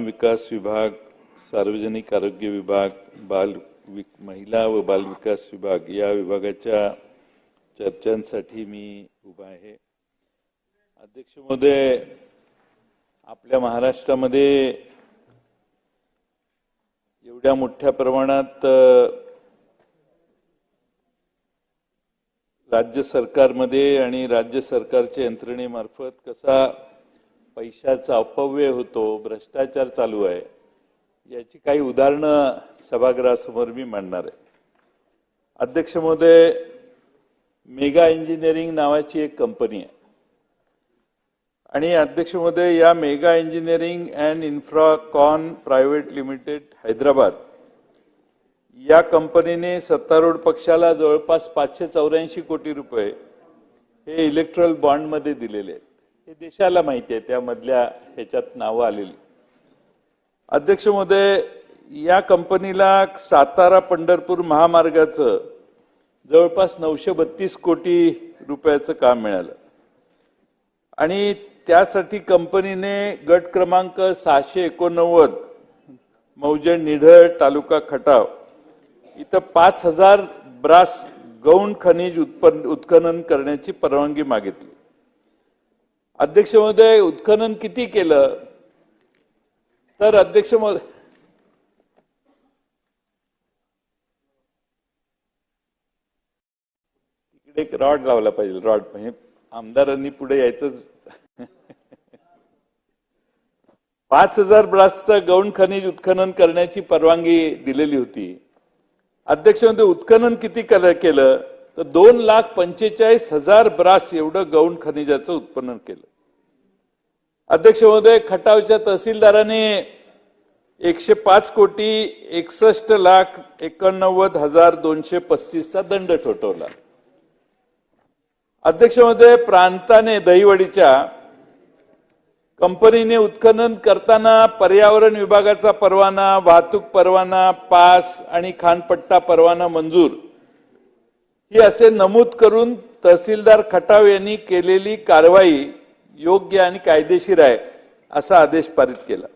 ग्रामविकास विभाग सार्वजनिक आरोग्य विभाग बाल वि महिला व बाल विकास विभाग या विभागाच्या चर्चांसाठी मी उभा आहे. अध्यक्ष महोदय आपल्या महाराष्ट्रामध्ये एवढ्या मोठ्या प्रमाणात राज्य सरकारमध्ये आणि राज्य सरकारच्या यंत्रणेमार्फत कसा पैशाचा अपव्यय होतो भ्रष्टाचार चालू आहे याची काही उदाहरणं सभागृहासमोर मी मांडणार आहे. अध्यक्ष महोदय मेगा इंजिनिअरिंग नावाची एक कंपनी आहे. आणि अध्यक्ष महोदय या mega engineering and Infracon private limited Hyderabad या कंपनीने सत्तारूढ पक्षाला जवळपास पाचशे चौऱ्याऐंशी कोटी रुपये हे इलेक्ट्रल बॉन्डमध्ये दिलेले आहेत. हे देशाला माहिती आहे त्यामधल्या ह्याच्यात नावं आलेली. अध्यक्ष महोदय या कंपनीला सातारा पंढरपूर महामार्गाचं जवळपास नऊशे बत्तीस कोटी रुपयाचं काम मिळालं. आणि त्यासाठी कंपनीने गट क्रमांक सहाशे एकोणनव्वद मौजण निढळ तालुका खटाव इथं पाच हजार ब्रास गौण खनिज उत्पन्न उत्खनन करण्याची परवानगी मागितली. अध्यक्ष महोदय उत्खनन किती केलं? तर अध्यक्ष महोदय तिकडे एक रॉड लावला पाहिजे रॉड. म्हणजे आमदारांनी पुढे यायचंच. पाच हजार ब्रासचं गौण खनिज उत्खनन करण्याची परवानगी दिलेली होती. अध्यक्ष म्हणजे उत्खनन किती केलं? तर दोन लाख पंचेचाळीस हजार ब्रास एवढं गौण खनिजाचं उत्पन्न केलं. अध्यक्ष महोदय खटावच्या तहसीलदाराने एकशे पाच कोटी एकसष्ट लाख एकोणनव्वद हजार दोनशे पस्तीसचा दंड ठोठवला. अध्यक्ष महोदय प्रांताने दहिवडीच्या कंपनीने उत्खनन करताना पर्यावरण विभागाचा परवाना वाहतूक परवाना पास आणि खानपट्टा परवाना मंजूर ही असे नमूद करून तहसीलदार खटाव यांनी केलेली कारवाई योग्य आणि कायदेशीर आहे असा आदेश पारित केला.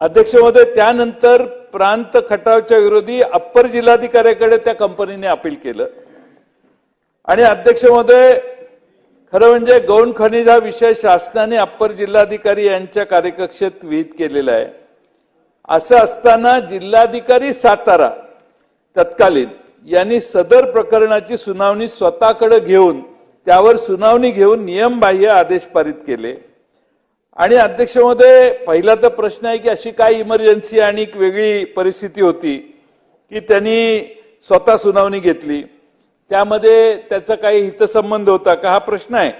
अध्यक्ष महोदय त्यानंतर प्रांत खटावच्या विरोधी अप्पर जिल्हाधिकाऱ्याकडे त्या कंपनीने अपील केलं. आणि अध्यक्ष महोदय खरं म्हणजे गौण खनिज हा विषय शासनाने अप्पर जिल्हाधिकारी यांच्या कार्यकक्षेत विहित केलेला आहे. असं असताना जिल्हाधिकारी सातारा तत्कालीन यांनी सदर प्रकरणाची सुनावणी स्वतःकडे घेऊन त्यावर सुनावणी घेऊन नियमबाह्य आदेश पारित केले. आणि अध्यक्ष महोदय पहिला तर प्रश्न आहे की अशी काय इमर्जन्सी आणि एक वेगळी परिस्थिती होती की त्यांनी स्वतः सुनावणी घेतली. त्यामध्ये त्याचा काही हितसंबंध होता का हा प्रश्न आहे.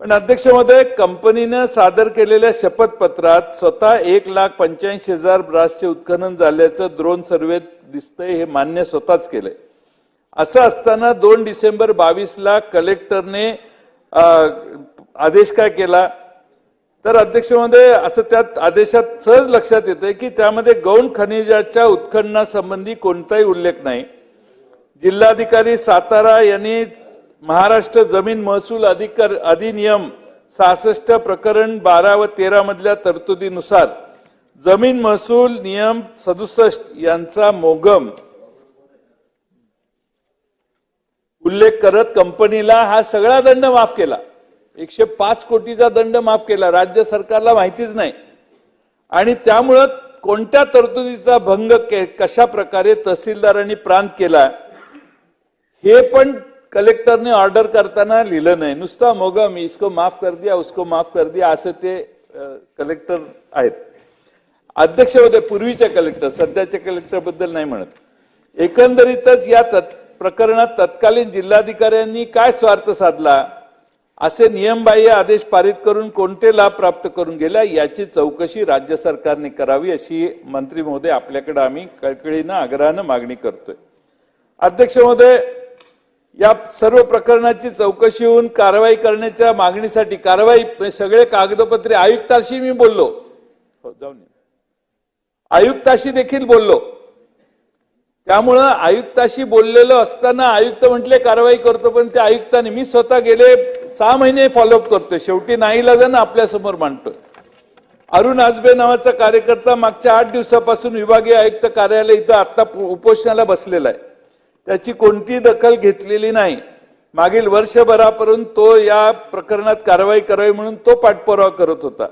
पण अध्यक्ष महोदय कंपनीनं सादर केलेल्या शपथपत्रात स्वतः एक लाख पंच्याऐंशी हजार ब्रासचे उत्खनन झाल्याचं द्रोण सर्वेत दिसतंय हे मान्य स्वतःच केलंय. असं असताना दोन डिसेंबर बावीसला कलेक्टरने आदेश काय केला? तर अध्यक्ष महोदय असं त्यात आदेशात सहज लक्षात येते की त्यामध्ये गौण खनिजाच्या उत्खननासंबंधी कोणताही उल्लेख नाही. जिल्हाधिकारी सातारा यांनी महाराष्ट्र जमीन महसूल अधिकार अधिनियम सहासष्ट प्रकरण बारा व तेरा मधल्या तरतुदीनुसार जमीन महसूल नियम सदुसष्ट यांचा मोगम उल्लेख करत कंपनीला हा सगळा दंड माफ केला. एकशे पाच कोटीचा दंड माफ केला. राज्य सरकारला माहितीच नाही. आणि त्यामुळं कोणत्या तरतुदीचा भंग के- कशा प्रकारे तहसीलदारांनी प्रांत केला हे पण कलेक्टरने ऑर्डर करताना लिहिलं नाही. नुसता मोगम इसको माफ कर दिया उसको माफ कर दिया असं ते कलेक्टर आहेत. अध्यक्ष होते पूर्वीचे कलेक्टर सध्याच्या कलेक्टरबद्दल नाही म्हणत. एकंदरीतच या तत् प्रकरणात तत्कालीन जिल्हाधिकाऱ्यांनी काय स्वार्थ साधला? असे नियमबाह्य आदेश पारित करून कोणते लाभ प्राप्त करून गेल्या याची चौकशी राज्य सरकारने करावी अशी मंत्री महोदय आपल्याकडे आम्ही कळकळीनं आग्रहानं मागणी करतोय. अध्यक्ष महोदय या सर्व प्रकरणाची चौकशी होऊन कारवाई करण्याच्या मागणीसाठी कारवाई सगळे कागदपत्रे आयुक्ताशी मी बोललो. हो जाऊन आयुक्ताशी देखील बोललो. त्यामुळं आयुक्ताशी बोललेलं असताना आयुक्त म्हटले कारवाई करतो पण त्या आयुक्ताने मी स्वतः गेले सहा महिने फॉलोअप करतोय. शेवटी नाही ना आपल्यासमोर मांडतोय. अरुण आजबे नावाचा कार्यकर्ता मागच्या आठ दिवसापासून विभागीय आयुक्त कार्यालय इथं आता उपोषणाला बसलेला आहे. त्याची कोणती दखल घेतलेली नाही. मागील वर्षभरापर्यंत तो या प्रकरणात कारवाई करावी म्हणून तो पाठपुरावा करत होता.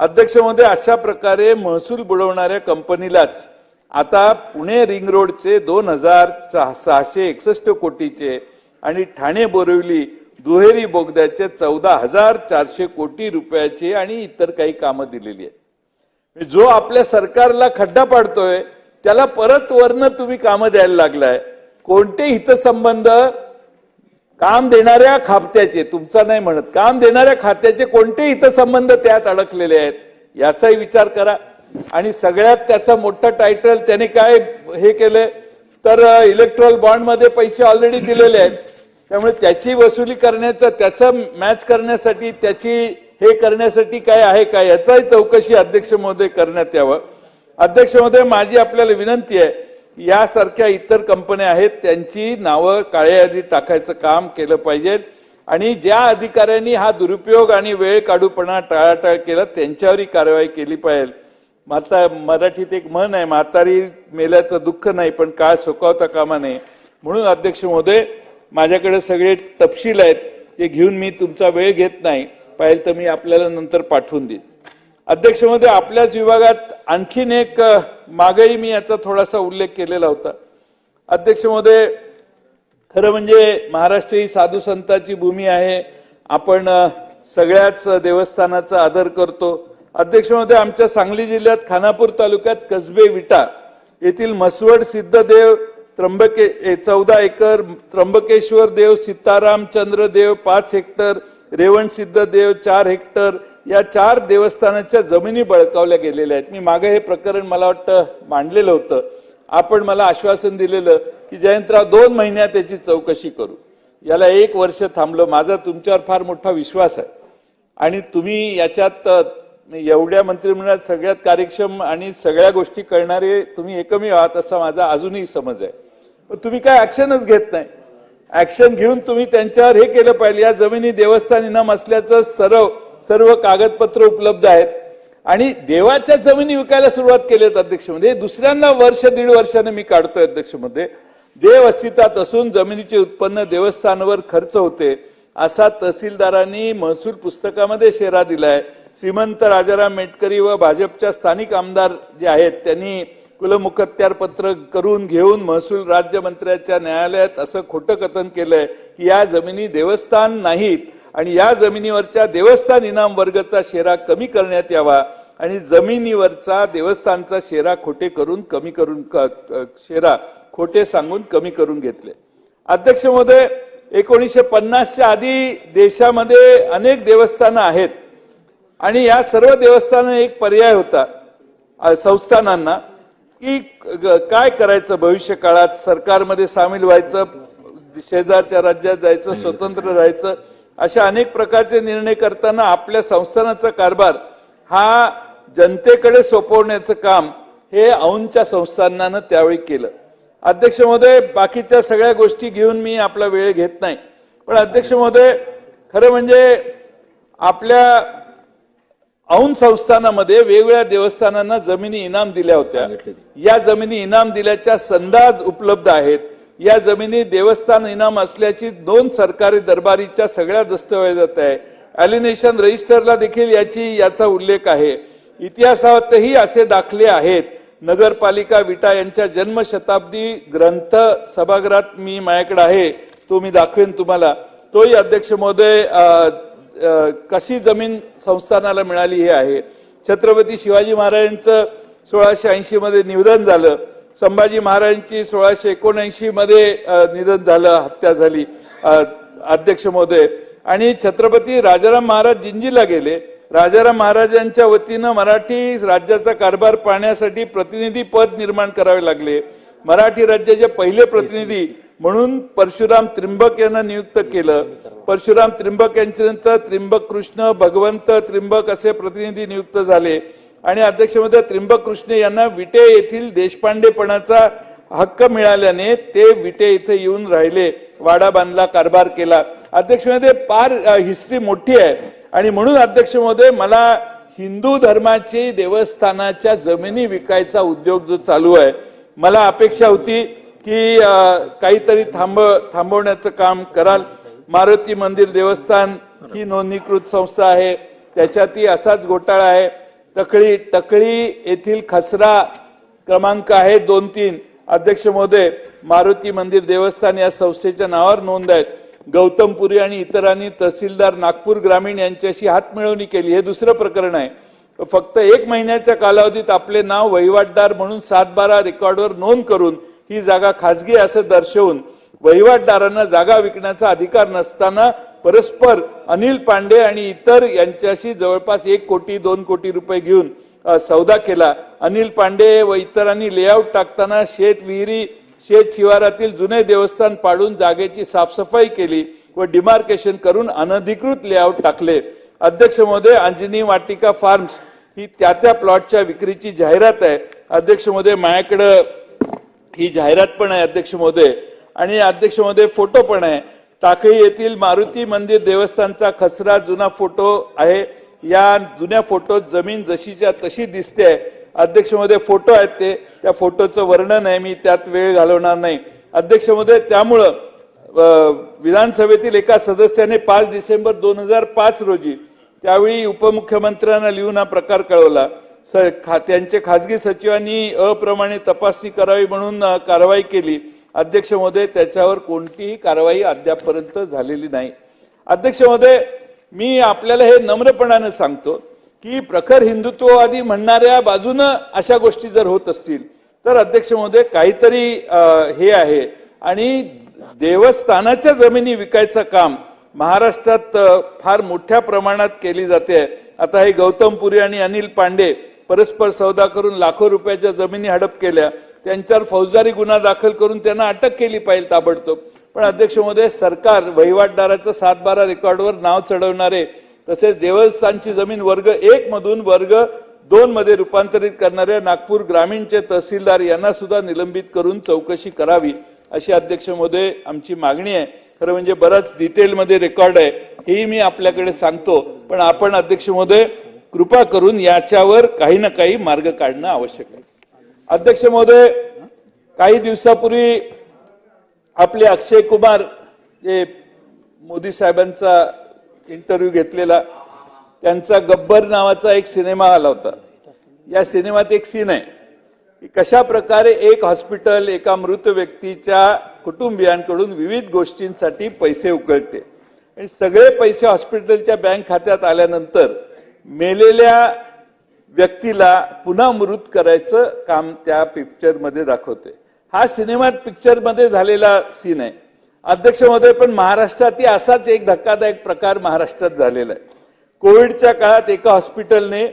अध्यक्ष अशा प्रकारे महसूल बुडवणाऱ्या कंपनीलाच आता पुणे रिंग रोडचे दोन हजार सहाशे एकसष्ट कोटीचे आणि ठाणे बोरिवली दुहेरी बोगद्याचे चौदा हजार चारशे कोटी रुपयाचे आणि इतर काही कामं दिलेली आहेत. जो आपल्या सरकारला खड्डा पाडतोय त्याला परत वरनं तुम्ही कामं द्यायला लागलाय. कोणते हितसंबंध? काम देणाऱ्या खात्याचे तुमचा नाही म्हणत. काम देणाऱ्या खात्याचे कोणते हितसंबंध त्यात अडकलेले आहेत याचाही विचार करा. आणि सगळ्यात त्याचा मोठा टायटल त्याने काय हे केलंय? तर इलेक्ट्रॉल बॉन्डमध्ये पैसे ऑलरेडी दिलेले आहेत. त्यामुळे त्याची वसुली करण्याचं त्याचं मॅच करण्यासाठी त्याची हे करण्यासाठी काय आहे का याचाही चौकशी अध्यक्ष महोदय करण्यात यावं. अध्यक्ष महोदय माझी आपल्याला विनंती आहे यासारख्या इतर कंपन्या आहेत त्यांची नावं काळ्या यादीत टाकायचं काम केलं पाहिजे. आणि ज्या अधिकाऱ्यांनी हा दुरुपयोग आणि वेळ काढूपणा टाळाटाळ केला त्यांच्यावरही कारवाई केली पाहिजे. माता मराठीत एक म्हण आहे म्हातारी मेल्याचं दुःख नाही पण काळ सुकावता कामा नये. म्हणून अध्यक्ष महोदय माझ्याकडे सगळे तपशील आहेत ते घेऊन मी तुमचा वेळ घेत नाही. पाहिजे तर मी आपल्याला नंतर पाठवून देईन. अध्यक्ष महोदय आपल्याच विभागात आणखीन एक मागही मी याचा थोडासा उल्लेख केलेला होता. अध्यक्ष महोदय खरं म्हणजे महाराष्ट्र ही साधू संतांची भूमी आहे. आपण सगळ्याच देवस्थानाचा आदर करतो. अध्यक्ष महोदय आमच्या सांगली जिल्ह्यात खानापूर तालुक्यात कसबे विटा येथील मसवड सिद्धदेव त्र्यंबके चौदा एकर त्र्यंबकेश्वर देव सीताराम चंद्र देव पाच हेक्टर रेवण सिद्ध देव चार हेक्टर या चार देवस्थानाच्या जमिनी बळकावल्या गेलेल्या आहेत. मी मागे हे प्रकरण मला वाटतं मांडलेलं होतं. आपण मला आश्वासन दिलेलं की जयंतराव दोन महिन्यात त्याची चौकशी करू. याला एक वर्ष थांबलं. माझा तुमच्यावर फार मोठा विश्वास आहे. आणि तुम्ही याच्यात एवढ्या मंत्रिमंडळात सगळ्यात कार्यक्षम आणि सगळ्या गोष्टी करणारे तुम्ही एकमेव आहात असा माझा अजूनही समज आहे. पण तुम्ही काय ऍक्शनच घेत नाही. ऍक्शन घेऊन तुम्ही त्यांच्यावर हे केलं पाहिजे. या जमिनी देवस्थान इनाम असल्याचं सर्व सर्व कागदपत्र उपलब्ध आहेत. आणि देवाच्या जमिनी विकायला सुरुवात केली आहेत अध्यक्षमध्ये दुसऱ्यांदा वर्ष दीड वर्षाने मी काढतोय अध्यक्षमध्ये देव अस्तित्वात असून जमिनीचे उत्पन्न देवस्थानावर खर्च होते. असा तहसीलदारांनी महसूल पुस्तकामध्ये शेरा दिलाय. श्रीमंत राजाराम मेटकरी व भाजपच्या स्थानिक आमदार जे आहेत त्यांनी कुलमुखत्यार पत्र करून घेऊन महसूल राज्यमंत्र्याच्या न्यायालयात असं खोटं कथन केलंय की या जमिनी देवस्थान नाहीत आणि या जमिनीवरच्या देवस्थान इनाम वर्गचा शेरा कमी करण्यात यावा आणि जमिनीवरचा देवस्थानचा शेरा खोटे करून कमी करून शेरा खोटे सांगून कमी करून घेतले. अध्यक्ष महोदय एकोणीसशे पन्नासच्या आधी देशामध्ये अनेक देवस्थानं आहेत. आणि या सर्व देवस्थानं एक पर्याय होता संस्थानांना की काय करायचं भविष्य काळात? सरकारमध्ये सामील व्हायचं शेजारच्या राज्यात जायचं स्वतंत्र राहायचं अशा अनेक प्रकारचे निर्णय करताना आपल्या संस्थानाचा कारभार हा जनतेकडे सोपवण्याचं काम हे औंच्या संस्थानानं त्यावेळी केलं. अध्यक्ष महोदय बाकीच्या सगळ्या गोष्टी घेऊन मी आपला वेळ घेत नाही. पण अध्यक्ष महोदय खरं म्हणजे आपल्या औंध संस्थानामध्ये वेगवेगळ्या देवस्थानांना जमिनी इनाम दिल्या होत्या. या जमिनी इनाम दिल्याच्या संदाज उपलब्ध आहेत. या जमिनी देवस्थान इनाम असल्याची दोन सरकारी दरबारीच्या सगळ्या दस्तऐवजात आहे. अलिनेशन रजिस्टरला देखील याची याचा उल्लेख आहे. इतिहासातही असे दाखले आहेत. नगरपालिका विटा यांच्या जन्मशताब्दी ग्रंथ सभागृहात मी माझ्याकडे आहे. तो मी दाखवेन तुम्हाला. तोही अध्यक्ष महोदय कशी जमीन संस्थानाला मिळाली हे आहे. छत्रपती शिवाजी महाराजांचं सोळाशे ऐंशी मध्ये निधन झालं. संभाजी महाराजांची सोळाशे एकोणऐंशी मध्ये निधन झालं हत्या झाली अध्यक्ष महोदय. आणि छत्रपती राजाराम महाराज जिंजीला गेले. राजाराम महाराजांच्या वतीनं मराठी राज्याचा कारभार पाहण्यासाठी प्रतिनिधी पद निर्माण करावे लागले. मराठी राज्याचे पहिले प्रतिनिधी म्हणून परशुराम त्रिंबक यांना नियुक्त केलं. परशुराम त्रिंबक यांच्यानंतर त्रिंबक कृष्ण भगवंत त्रिंबक असे प्रतिनिधी नियुक्त झाले. आणि अध्यक्षमध्ये त्रिंबक कृष्ण यांना विटे येथील देशपांडेपणाचा हक्क मिळाल्याने ते विटे इथे येऊन राहिले. वाडा बांधला कारभार केला. अध्यक्षमध्ये फार हिस्ट्री मोठी आहे. आणि म्हणून अध्यक्षमध्ये मला हिंदू धर्माची देवस्थानाच्या जमिनी विकायचा उद्योग जो चालू आहे मला अपेक्षा होती. की काहीतरी थांब थांबवण्याचं काम कराल. मारुती मंदिर देवस्थान ही नोंदणीकृत संस्था आहे. त्याच्यातही असाच घोटाळा आहे. टकळी टकळी येथील खसरा क्रमांक आहे दोन तीन अध्यक्ष महोदय मारुती मंदिर देवस्थान या संस्थेच्या नावावर नोंद आहेत. गौतमपुरी आणि इतरांनी तहसीलदार नागपूर ग्रामीण यांच्याशी हातमिळवणी केली. हे दुसरं प्रकरण आहे. फक्त एक महिन्याच्या कालावधीत आपले नाव वहिवाटदार म्हणून सात बारा रेकॉर्डवर नोंद करून ही जागा खाजगी असं दर्शवून वहिवाटदारांना जागा विकण्याचा अधिकार नसताना परस्पर अनिल पांडे आणि इतर यांच्याशी जवळपास एक कोटी दोन कोटी रुपये घेऊन सौदा केला. अनिल पांडे व इतरांनी लेआउट टाकताना शेत विहिरी शेत शिवारातील जुने देवस्थान पाडून जागेची साफसफाई केली व डिमार्केशन करून अनधिकृत लेआउट टाकले. अध्यक्ष महोदय अंजनी वाटिका फार्म्स ही त्या त्या प्लॉटच्या विक्रीची जाहिरात आहे. अध्यक्ष महोदय माझ्याकडं ही जाहिरात पण आहे अध्यक्ष महोदय. आणि अध्यक्ष महोदय फोटो पण आहे. टाकळी येथील मारुती मंदिर देवस्थानचा खसरा जुना फोटो आहे. या जुन्या फोटोत जमीन जशीच्या तशी दिसते अध्यक्ष महोदय फोटो आहेत ते. त्या फोटोचं वर्णन आहे मी त्यात वेळ घालवणार नाही. अध्यक्ष महोदय त्यामुळं विधानसभेतील एका सदस्याने पाच डिसेंबर दोन हजार पाच रोजी त्यावेळी उपमुख्यमंत्र्यांना लिहून हा प्रकार कळवला. स- खा- त्यांचे खाजगी सचिवांनी अप्रमाणे तपासणी करावी म्हणून कारवाई केली. अध्यक्ष महोदय त्याच्यावर कोणतीही कारवाई अद्यापपर्यंत झालेली नाही. अध्यक्ष महोदय मी आपल्याला हे नम्रपणाने सांगतो की प्रखर हिंदुत्ववादी म्हणणाऱ्या बाजूनं अशा गोष्टी जर होत असतील तर अध्यक्ष महोदय काहीतरी हे आहे. आणि देवस्थानाच्या जमिनी विकायचं काम महाराष्ट्रात फार मोठ्या प्रमाणात केली जाते. आता हे गौतमपुरी आणि अनिल पांडे परस्पर सौदा करून लाखो रुपयाच्या जमिनी हडप केल्या. त्यांच्यावर फौजदारी गुन्हा दाखल करून त्यांना अटक केली पाहिजे ताबडतोब. पण अध्यक्ष महोदय सरकार वहिवाटदाराचं सात बारा रेकॉर्डवर नाव चढवणारे तसेच देवस्थानची जमीन वर्ग एक मधून वर्ग दोन मध्ये रूपांतरित करणाऱ्या नागपूर ग्रामीणचे तहसीलदार यांना सुद्धा निलंबित करून चौकशी करावी अशी अध्यक्ष महोदय आमची मागणी आहे. खरं म्हणजे बराच डिटेलमध्ये रेकॉर्ड आहे. हेही मी आपल्याकडे सांगतो. पण आपण अध्यक्ष महोदय कृपा करून याच्यावर काही ना काही मार्ग काढणं आवश्यक आहे. अध्यक्ष महोदय काही दिवसापूर्वी आपले अक्षय कुमार जे मोदी साहेबांचा इंटरव्ह्यू घेतलेला त्यांचा गब्बर नावाचा एक सिनेमा आला होता. या सिनेमात एक सीन आहे. की कशा प्रकारे एक हॉस्पिटल एका मृत व्यक्तीच्या कुटुंबियांकडून विविध गोष्टींसाठी पैसे उकळते. आणि सगळे पैसे हॉस्पिटलच्या बँक खात्यात आल्यानंतर मेलेल्या व्यक्तीला पुन्हा मृत करायचं काम त्या पिक्चरमध्ये दाखवते हा सिनेमात पिक्चरमध्ये झालेला सीन आहे. अध्यक्षमध्ये पण महाराष्ट्रातही असाच एक धक्कादायक प्रकार महाराष्ट्रात झालेला आहे. कोविडच्या काळात एका हॉस्पिटलने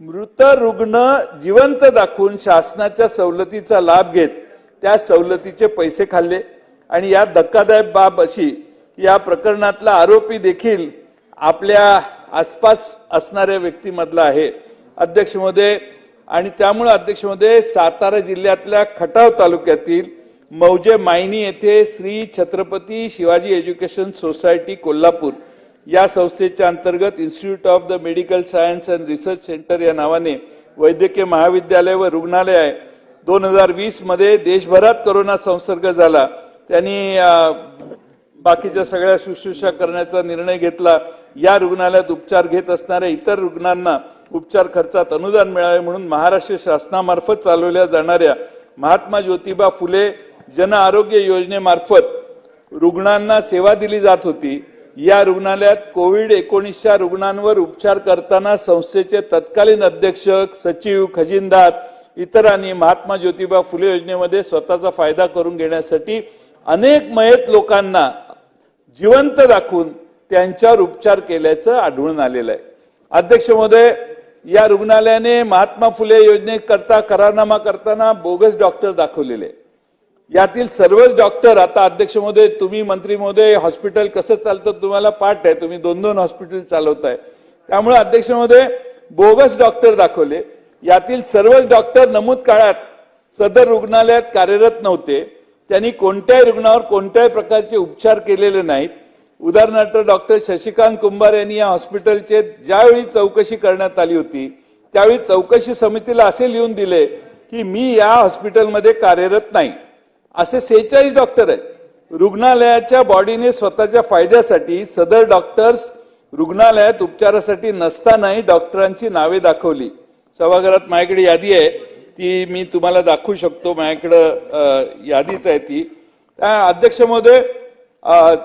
मृत रुग्ण जिवंत दाखवून शासनाच्या सवलतीचा लाभ घेत त्या सवलतीचे पैसे खाल्ले. आणि या धक्कादायक बाब अशी या प्रकरणातला आरोपी देखील आपल्या आसपास असणाऱ्या व्यक्तीमधला आहे. अध्यक्ष महोदय आणि त्यामुळे अध्यक्ष महोदय सातारा जिल्ह्यातल्या खटाव तालुक्यातील मौजे मायनी येथे श्री छत्रपती शिवाजी एज्युकेशन सोसायटी कोल्हापूर या संस्थेच्या अंतर्गत institute of the medical science and research centre या नावाने वैद्यकीय महाविद्यालय व रुग्णालय आहे. दोन हजार वीसमध्ये देशभरात कोरोना संसर्ग झाला. त्यांनी बाकीच्या सगळ्या शुश्रूषा करण्याचा निर्णय घेतला. या रुग्णालयात उपचार घेत असणाऱ्या इतर रुग्णांना उपचार खर्चात अनुदान मिळावे म्हणून महाराष्ट्र शासनामार्फत चालवल्या जाणाऱ्या महात्मा ज्योतिबा फुले जन आरोग्य योजनेमार्फत रुग्णांना सेवा दिली जात होती. या रुग्णालयात कोविड एकोणीसच्या रुग्णांवर उपचार करताना संस्थेचे तत्कालीन अध्यक्ष सचिव खजिनदार इतरांनी महात्मा ज्योतिबा फुले योजनेमध्ये स्वतःचा फायदा करून घेण्यासाठी अनेक मयत लोकांना जिवंत राखून त्यांच्यावर उपचार केल्याचं आढळून आलेलं आहे. अध्यक्ष महोदय या रुग्णालयाने महात्मा फुले योजनेकरता करारनामा करताना बोगस डॉक्टर दाखवलेले यातील सर्वच डॉक्टर आता अध्यक्ष महोदय तुम्ही मंत्री महोदय हॉस्पिटल कसं चालतं तुम्हाला पाठ आहे. तुम्ही दोन दोन हॉस्पिटल चालवताय. त्यामुळे अध्यक्ष महोदय बोगस डॉक्टर दाखवले. यातील सर्वच डॉक्टर नमूद काळात सदर रुग्णालयात कार्यरत नव्हते. त्यांनी कोणत्याही रुग्णावर कोणत्याही प्रकारचे उपचार केलेले नाहीत. उदाहरणार्थ डॉक्टर शशिकांत कुंभार यांनी या हॉस्पिटलचे ज्यावेळी चौकशी करण्यात आली होती त्यावेळी चौकशी समितीला असे लिहून दिले की मी या हॉस्पिटलमध्ये कार्यरत नाही. असे सेहेचाळीस डॉक्टर आहेत. रुग्णालयाच्या बॉडीने स्वतःच्या फायद्यासाठी सदर डॉक्टर्स रुग्णालयात उपचारासाठी नसतानाही डॉक्टरांची नावे दाखवली. सभागृहात माझ्याकडे यादी आहे. ती मी तुम्हाला दाखवू शकतो. माझ्याकडं यादीच आहे ती. अध्यक्ष महोदय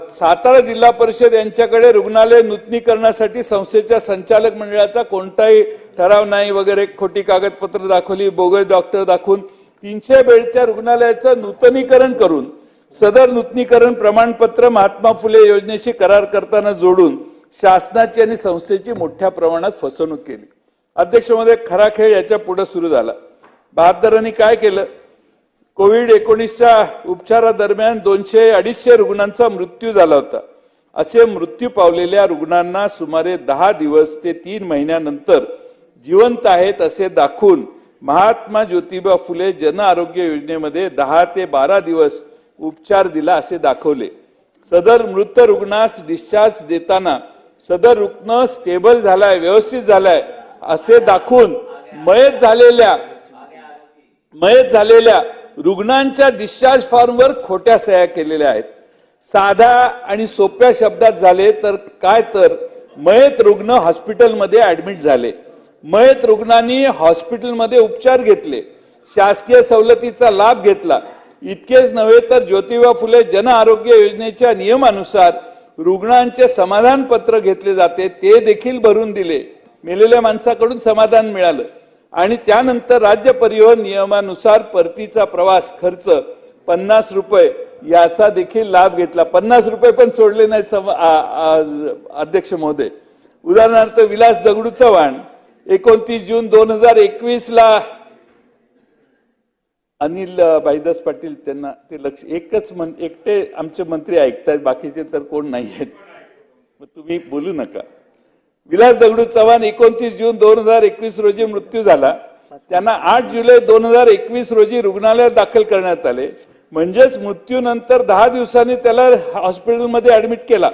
सातारा जिल्हा परिषद यांच्याकडे रुग्णालय नूतनीकरणासाठी संस्थेच्या संचालक मंडळाचा कोणताही ठराव नाही वगैरे खोटी कागदपत्र दाखवली बोगस डॉक्टर दाखवून तीनशे बेडच्या रुग्णालयाचं नूतनीकरण करून सदर नूतनीकरण प्रमाणपत्र महात्मा फुले योजनेशी करार करताना जोडून शासनाची आणि संस्थेची मोठ्या प्रमाणात फसवणूक केली. अध्यक्षमध्ये खरा खेळ याच्यापुढे सुरू झाला. बहादरांनी काय केलं? कोविड एकोणीसच्या उपचारादरम्यान दोनशे अडीचशे रुग्णांचा मृत्यू झाला होता. असे मृत्यू पावलेल्या रुग्णांना सुमारे दहा दिवस ते तीन महिन्यानंतर जिवंत आहेत असे दाखवून महात्मा ज्योतिबा फुले जन आरोग्य योजनेमध्ये दहा ते बारा दिवस उपचार दिला असे दाखवले. सदर मृत रुग्णास डिस्चार्ज देताना सदर रुग्ण स्टेबल झालाय व्यवस्थित झालाय असे दाखवून मयत झालेल्या मयत झालेल्या रुग्णांच्या डिस्चार्ज फॉर्मवर खोट्या सह्या केलेल्या आहेत. साध्या आणि सोप्या शब्दात झाले तर काय तर मयत रुग्ण हॉस्पिटलमध्ये ऍडमिट झाले. मयत रुग्णांनी हॉस्पिटलमध्ये उपचार घेतले. शासकीय सवलतीचा लाभ घेतला. इतकेच नव्हे तर ज्योतिबा फुले जन आरोग्य योजनेच्या नियमानुसार रुग्णांचे समाधान पत्र घेतले जाते ते देखील भरून दिले. मेलेल्या माणसाकडून समाधान मिळालं. आणि त्यानंतर राज्य परिवहन नियमानुसार परतीचा प्रवास खर्च पन्नास रुपये याचा देखील लाभ घेतला. पन्नास रुपये पण सोडले नाहीत सम- अध्यक्ष महोदय. उदाहरणार्थ विलास दगडू चव्हाण एकोणतीस जून दोन हजार एकवीस ला अनिल भाईदास पाटील त्यांना ते लक्ष एकच मन एकटे आमचे मंत्री ऐकतायत बाकीचे तर कोण नाही आहेत मग तुम्ही बोलू नका. विलास दगडू चव्हाण एकोणतीस जून दोन हजार एकवीस रोजी मृत्यू झाला. त्यांना आठ जुलै दोन हजार एकवीस रोजी रुग्णालयात दाखल करण्यात आले. म्हणजेच मृत्यूनंतर दहा दिवसांनी त्याला हॉस्पिटलमध्ये ऍडमिट केला.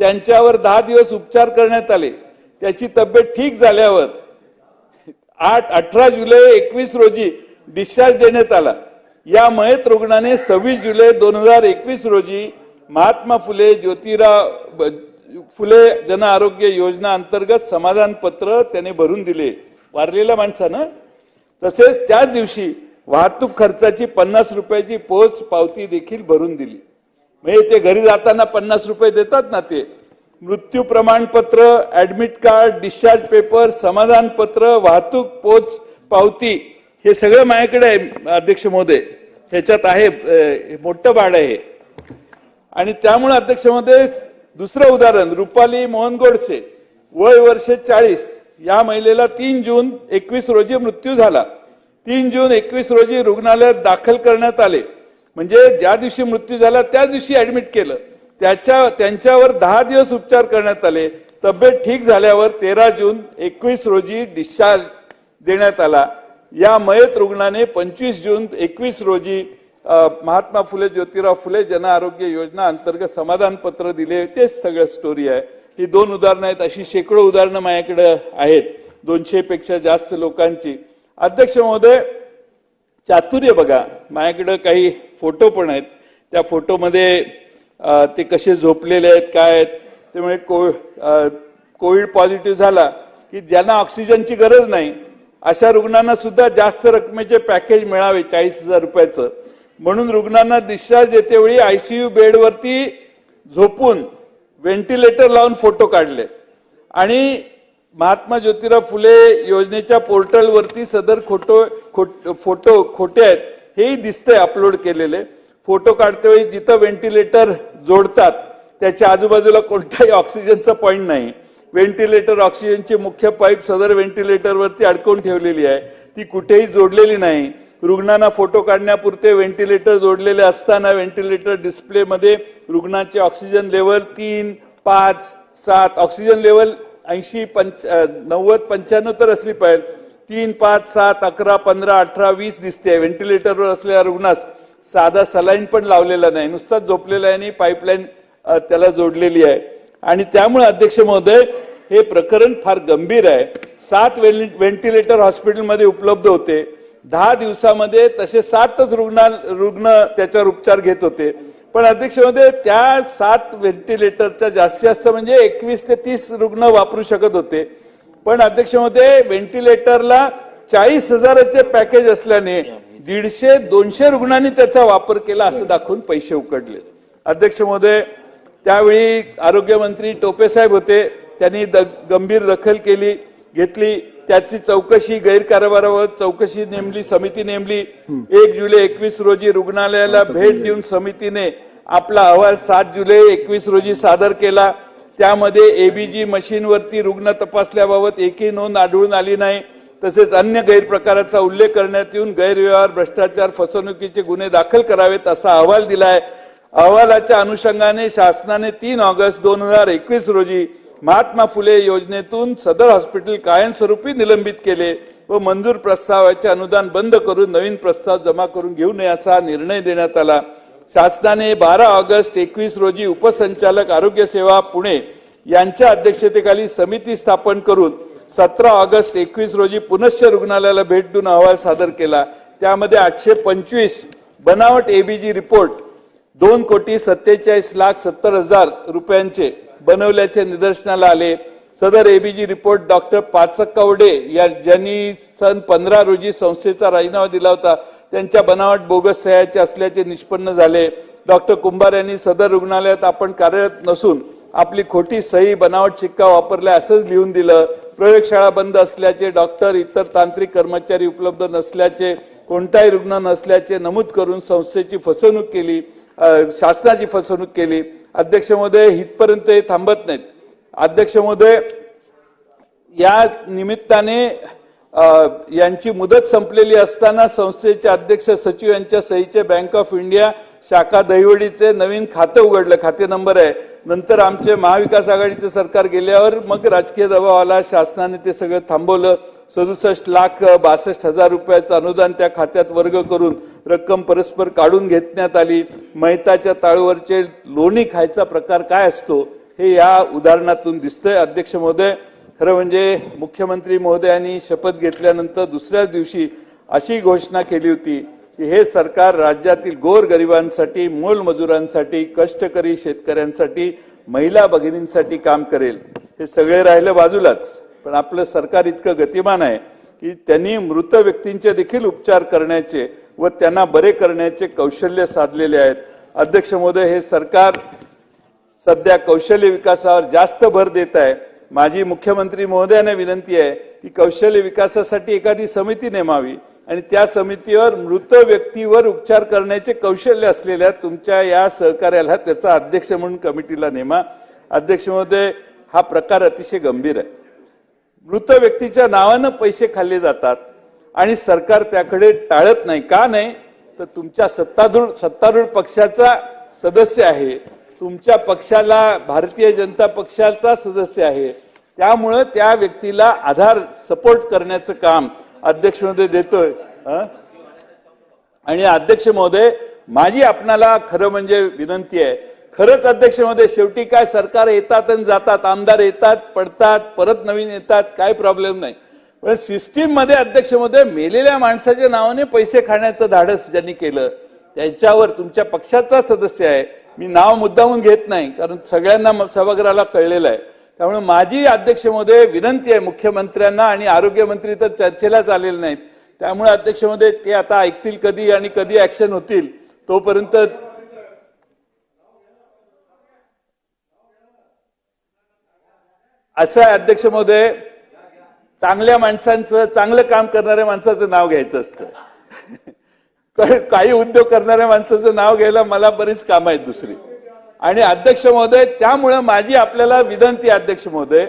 त्यांच्यावर दहा दिवस उपचार करण्यात आले. त्याची तब्येत ठीक झाल्यावर आठ अठरा जुलै एकवीस रोजी डिस्चार्ज देण्यात आला. या मयत रुग्णाने सव्वीस जुलै दोन हजार एकवीस रोजी महात्मा फुले ज्योतिराव फुले जन आरोग्य योजना अंतर्गत समाधान पत्र त्याने भरून दिले. वारलेल्या माणसानं. तसेच त्याच दिवशी वाहतूक खर्चाची पन्नास रुपयाची पोच पावती देखील भरून दिली. म्हणजे ते घरी जाताना पन्नास रुपये देतात ना ते? मृत्यू प्रमाणपत्र ऍडमिट कार्ड डिस्चार्ज पेपर समाधान पत्र वाहतूक पोच पावती हे सगळं माझ्याकडे आहे अध्यक्ष महोदय. ह्याच्यात आहे मोठं भाड आहे. आणि त्यामुळे अध्यक्ष महोदय दुसरं उदाहरण रुपाली मोहन गोडसे वय वर्ष चाळीस. या महिलेला तीन जून एकवीस रोजी मृत्यू झाला. तीन जून एकवीस रोजी रुग्णालयात दाखल करण्यात आले. म्हणजे ज्या दिवशी मृत्यू झाला त्या दिवशी ऍडमिट केलं. त्याच्या त्यांच्यावर दहा दिवस उपचार करण्यात आले. तब्येत ठीक झाल्यावर तेरा जून एकवीस रोजी डिस्चार्ज देण्यात आला. या मयत रुग्णाने पंचवीस जून एकवीस रोजी महात्मा फुले ज्योतिराव फुले जन आरोग्य योजना अंतर्गत समाधान पत्र दिले. तेच सगळं स्टोरी आहे. ही दोन उदाहरणं आहेत. अशी शेकडो उदाहरणं माझ्याकडे आहेत. दोनशे पेक्षा जास्त लोकांची. अध्यक्ष महोदय चातुर्य बघा. माझ्याकडं काही फोटो पण आहेत. त्या फोटोमध्ये ते कसे झोपलेले आहेत काय आहेत त्यामुळे को कोविड पॉझिटिव्ह झाला की ज्यांना ऑक्सिजनची गरज नाही अशा रुग्णांना सुद्धा जास्त रकमेचे पॅकेज मिळावे चाळीस हजार रुपयाचं. म्हणून रुग्णांना डिस्चार्ज सी यू बेडवरती झोपून व्हेंटिलेटर लावून फोटो काढले. आणि महात्मा ज्योतिराव फुले योजनेच्या पोर्टलवरती सदर खोटो खोट फोटो खोटे आहेत हेही दिसतंय अपलोड केलेले. फोटो काढतेवेळी जिथं व्हेंटिलेटर जोडतात त्याच्या आजूबाजूला कोणताही ऑक्सिजनचा पॉईंट नाही. व्हेंटिलेटर ऑक्सिजनची मुख्य पाईप सदर व्हेंटिलेटरवरती अडकवून ठेवलेली आहे. ती कुठेही जोडलेली नाही. रुग्णांना फोटो काढण्यापुरते व्हेंटिलेटर जोडलेले असताना व्हेंटिलेटर डिस्प्लेमध्ये रुग्णाचे ऑक्सिजन लेवल तीन पाच सात ऑक्सिजन लेवल ऐंशी पंच नव्वद पंच्याण्णव तर असली पाहिजे. तीन पाच सात अकरा पंधरा अठरा वीस दिसते व्हेंटिलेटरवर असलेल्या रुग्णास साधा सलाईन पण लावलेला नाही. नुसताच झोपलेला आहे आणि पाईपलाईन त्याला जोडलेली आहे. आणि त्यामुळे अध्यक्ष महोदय हे प्रकरण फार गंभीर आहे. सात व्हेंटिलेटर हॉस्पिटलमध्ये उपलब्ध होते. दहा दिवसामध्ये तसे सातच रुग्णा रुग्ण त्याच्यावर उपचार घेत होते. पण अध्यक्षमध्ये त्या सात व्हेंटिलेटरच्या जास्तीत जास्त म्हणजे एकवीस ते तीस रुग्ण वापरू शकत होते. पण अध्यक्षमध्ये व्हेंटिलेटरला चाळीस हजाराचे पॅकेज असल्याने दीडशे दोनशे रुग्णांनी त्याचा वापर केला असं दाखवून पैसे उकडले. अध्यक्ष महोदय त्यावेळी आरोग्यमंत्री टोपे साहेब होते त्यांनी द- गंभीर दखल केली घेतली त्याची चौकशी गैरकारभारावर चौकशी नेमली समिती नेमली. एक जुलै एकवीस रोजी रुग्णालयाला भेट देऊन समितीने आपला अहवाल सात जुलै एकवीस रोजी सादर केला. त्यामध्ये एबीजी मशीनवरती रुग्ण तपासल्याबाबत एकही नोंद आढळून आली नाही. तसेच अन्य गैरप्रकाराचा उल्लेख करण्यात येऊन गैरव्यवहार भ्रष्टाचार फसवणुकीचे गुन्हे दाखल करावेत असा अहवाल दिलाय. अहवालाच्या अनुषंगाने शासनाने तीन ऑगस्ट दोन हजार एकवीस रोजी महात्मा फुले योजनेतून सदर हॉस्पिटल कायमस्वरूपी निलंबित केले व मंजूर प्रस्तावाचे अनुदान बंद करून नवीन प्रस्ताव जमा करून घेऊ नये असा निर्णय देण्यात आला. शासनाने बारा ऑगस्ट एकवीस रोजी उपसंचालक आरोग्य सेवा पुणे यांच्या अध्यक्षतेखाली समिती स्थापन करून सतरा ऑगस्ट एकवीस रोजी पुनश्च रुग्णालयाला भेट देऊन अहवाल सादर केला. त्यामध्ये आठशे पंचवीस बनावट एबीजी रिपोर्ट दोन कोटी सत्तेचाळीस लाख सत्तर हजार रुपयांचे बनवल्याचे निदर्शनाला आले. सदर एबीजी रिपोर्ट डॉक्टर पाचकवडे या ज्यांनी सन पंधरा रोजी संस्थेचा राजीनामा दिला होता त्यांच्या बनावट बोगस सह्याचे असल्याचे निष्पन्न झाले. डॉक्टर कुंभार यांनी सदर रुग्णालयात आपण कार्यरत नसून आपली खोटी सही बनावट शिक्का वापरल्या असंच लिहून दिलं. प्रयोगशाळा बंद असल्याचे डॉक्टर इतर तांत्रिक कर्मचारी उपलब्ध नसल्याचे कोणताही रुग्ण नसल्याचे नमूद करून संस्थेची फसवणूक केली शासनाची फसवणूक केली. अध्यक्ष महोदय इथपर्यंत हे थांबत नाहीत. अध्यक्ष महोदय या निमित्ताने यांची मुदत संपलेली असताना संस्थेचे अध्यक्ष सचिव यांच्या सहीचे बँक ऑफ इंडिया शाखा दहिवडीचे नवीन खातं उघडलं. खाते नंबर आहे नंतर आमचे महाविकास आघाडीचे सरकार गेल्यावर मग राजकीय दबाव आला शासनाने ते सगळं थांबवलं. सदुसष्ट लाख बासष्ट हजार रुपयाचं अनुदान त्या खात्यात वर्ग करून रक्कम परस्पर काढून घेतण्यात आली. मैताच्या ताळूवरचे लोणी खायचा प्रकार काय असतो हे या उदाहरणातून दिसतंय. अध्यक्ष महोदय खरं म्हणजे मुख्यमंत्री महोदयांनी शपथ घेतल्यानंतर दुसऱ्याच दिवशी अशी घोषणा केली होती. की हे सरकार राज्यातील गोर गरिबांसाठी मोलमजुरांसाठी कष्टकरी शेतकऱ्यांसाठी महिला भगिनींसाठी काम करेल. हे सगळे राहिलं बाजूलाच. पण आपलं सरकार इतकं गतिमान आहे की त्यांनी मृत व्यक्तींचे देखील उपचार करण्याचे व त्यांना बरे करण्याचे कौशल्य साधलेले आहेत. अध्यक्ष महोदय हे सरकार सध्या कौशल्य विकासावर जास्त भर देत आहे. माझी मुख्यमंत्री महोदयाने विनंती आहे की कौशल्य विकासासाठी एखादी समिती नेमावी. आणि त्या समितीवर मृत व्यक्तीवर उपचार करण्याचे कौशल्य असलेल्या तुमच्या या सहकार्याला त्याचा अध्यक्ष म्हणून कमिटीला नेमा. अध्यक्ष महोदय हा प्रकार अतिशय गंभीर आहे. मृत व्यक्तीच्या नावानं पैसे खाल्ले जातात आणि सरकार त्याकडे टाळत नाही. का नाही? तर तुमच्या सत्तारूढ सत्तारूढ पक्षाचा सदस्य आहे. तुमच्या पक्षाला भारतीय जनता पक्षाचा सदस्य आहे. त्यामुळं त्या व्यक्तीला आधार सपोर्ट करण्याचं काम अध्यक्ष महोदय देतोय आणि अध्यक्ष महोदय माझी आपणाला खरं म्हणजे विनंती आहे. खरंच अध्यक्ष महोदय शेवटी काय सरकार येतात आणि जातात आमदार येतात पडतात परत नवीन येतात काय प्रॉब्लेम नाही. पण सिस्टीममध्ये अध्यक्ष महोदय मेलेल्या माणसाच्या नावाने पैसे खाण्याचं धाडस ज्यांनी केलं त्याच्यावर तुमच्या पक्षाचा सदस्य आहे. मी नाव मुद्दामून घेत नाही कारण सगळ्यांना सभागृहाला कळलेलं आहे. त्यामुळे माझी अध्यक्ष विनंती आहे मुख्यमंत्र्यांना आणि आरोग्यमंत्री तर चर्चेलाच आलेले नाहीत. त्यामुळे अध्यक्ष ते आता ऐकतील कधी आणि कधी ऍक्शन होतील तोपर्यंत असं आहे अध्यक्ष महोदय चांगल्या माणसांचं चांगलं काम करणाऱ्या माणसाचं नाव घ्यायचं असतं. काही- काही उद्योग करणाऱ्या माणसाचं नाव घ्यायला मला बरीच कामं आहेत दुसरी. आणि अध्यक्ष महोदय त्यामुळं माझी आपल्याला विनंती अध्यक्ष महोदय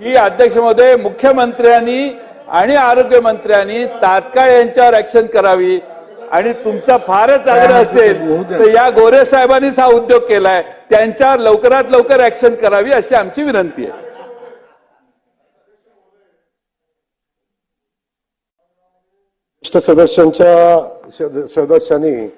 की अध्यक्ष महोदय मुख्यमंत्र्यांनी आणि आरोग्य मंत्र्यांनी तात्काळ यांच्यावर ऍक्शन करावी. आणि तुमचा फारच आग्रह असेल तर या गोरे साहेबांनीच हा उद्योग केलाय. त्यांच्यावर लवकरात लवकर ऍक्शन करावी अशी आमची विनंती आहे. सदस्यांच्या सद- सदस्यांनी